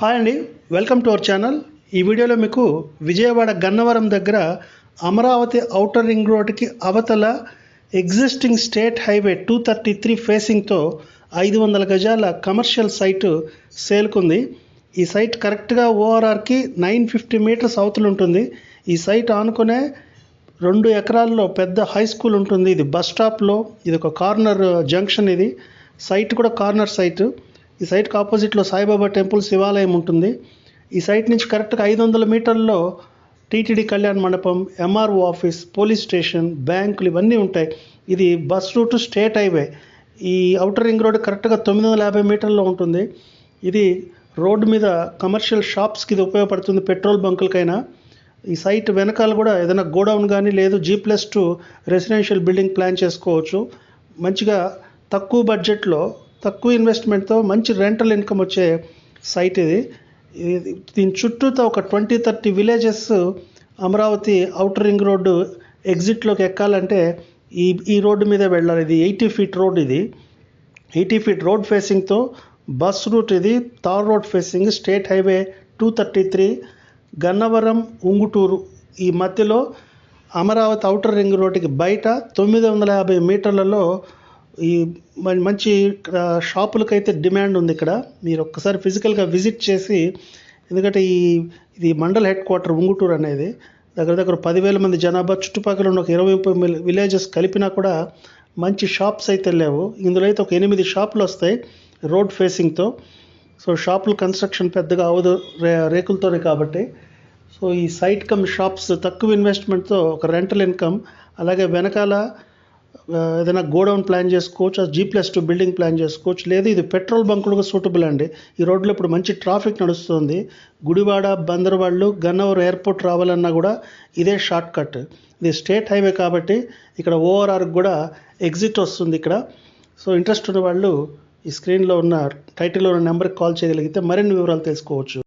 Hi అండి welcome to our channel ఈ వీడియోలో మీకు విజయవాడ గన్నవరం దగ్గర అమరావతి ఔటర్ రింగ్ రోడ్కి అవతల existing state highway two thirty three ఫేసింగ్తో ఐదు వందల గజాల కమర్షియల్ సైటు సేల్కుంది. ఈ సైట్ కరెక్ట్గా ఓఆర్ఆర్కి నైన్ ఫిఫ్టీ మీటర్స్ అవతల ఉంటుంది. ఈ సైట్ ఆనుకునే రెండు ఎకరాల్లో పెద్ద హై స్కూల్ ఉంటుంది. ఇది బస్ స్టాప్లో ఇది ఒక కార్నర్ జంక్షన్ ఇది. సైట్ కూడా కార్నర్ సైట్ ఈ సైట్కి ఆపోజిట్లో సాయిబాబా టెంపుల్ శివాలయం ఉంటుంది. ఈ సైట్ నుంచి కరెక్ట్గా ఐదు వందల మీటర్లో టీటీడీ కళ్యాణ్ మండపం ఎంఆర్ఓ ఆఫీస్ పోలీస్ స్టేషన్ బ్యాంకులు ఇవన్నీ ఉంటాయి. ఇది బస్ రూట్ స్టేట్ హైవే. ఈ అవుటర్ రింగ్ రోడ్ కరెక్ట్గా తొమ్మిది వందల యాభై మీటర్లో ఉంటుంది. ఇది రోడ్డు మీద కమర్షియల్ షాప్స్కి ఇది ఉపయోగపడుతుంది పెట్రోల్ బంకులకైనా. ఈ సైట్ వెనకాల కూడా ఏదైనా గోడౌన్ కానీ లేదు G plus two residential building plan చేసుకోవచ్చు. మంచిగా తక్కువ బడ్జెట్లో తక్కువ ఇన్వెస్ట్మెంట్తో మంచి రెంటల్ ఇన్కమ్ వచ్చే సైట్ ఇది. దీని చుట్టూతో ఒక twenty thirty villages Amaravati outer ring road ఎగ్జిట్లోకి ఎక్కాలంటే ఈ ఈ రోడ్డు మీద వెళ్ళాలి. ఇది ఎయిటీ ఫీట్ రోడ్ ఇది. ఎయిటీ ఫీట్ రోడ్ ఫేసింగ్తో బస్ రూట్ ఇది. Tar road facing state highway two thirty three Gannavaram Unguturu ఈ మధ్యలో అమరావతి అవుటర్ రింగ్ రోడ్డుకి బయట తొమ్మిది వందల యాభై మీటర్లలో ఈ మంచి షాపులకైతే డిమాండ్ ఉంది ఇక్కడ. మీరు ఒక్కసారి ఫిజికల్గా విజిట్ చేసి ఎందుకంటే ఈ ఇది మండల్ హెడ్ క్వార్టర్ ఉంగుటూరు అనేది. దగ్గర దగ్గర పదివేల మంది జనాభా చుట్టుపక్కల ఉన్న ఒక ఇరవై ముప్పై విలేజెస్ కలిపినా కూడా మంచి షాప్స్ అయితే లేవు. ఇందులో అయితే ఒక ఎనిమిది షాపులు వస్తాయి రోడ్ ఫేసింగ్తో. సో షాపుల కన్స్ట్రక్షన్ పెద్దగా అవదు రే రేకులతోనే కాబట్టి. సో ఈ సైట్ కమ్ షాప్స్ తక్కువ ఇన్వెస్ట్మెంట్తో ఒక రెంటల్ ఇన్కమ్ అలాగే వెనకాల ఏదైనా గోడౌన్ ప్లాన్ చేసుకోవచ్చు? G plus two building plan చేసుకోవచ్చు. లేదు ఇది పెట్రోల్ బంకులకు సూటబుల్ అండి. ఈ రోడ్లో ఇప్పుడు మంచి ట్రాఫిక్ నడుస్తుంది. గుడివాడ బందర్వాళ్ళు గన్నవరం ఎయిర్పోర్ట్ రావాలన్నా కూడా ఇదే షార్ట్ కట్ ఇది స్టేట్ హైవే కాబట్టి ఇక్కడ ఓఆర్ఆర్ కూడా ఎగ్జిట్ వస్తుంది ఇక్కడ. సో ఇంట్రెస్ట్ ఉన్న వాళ్ళు ఈ స్క్రీన్లో ఉన్న టైటిల్లో ఉన్న నెంబర్కి కాల్ చేయగలిగితే మరిన్ని వివరాలు తెలుసుకోవచ్చు.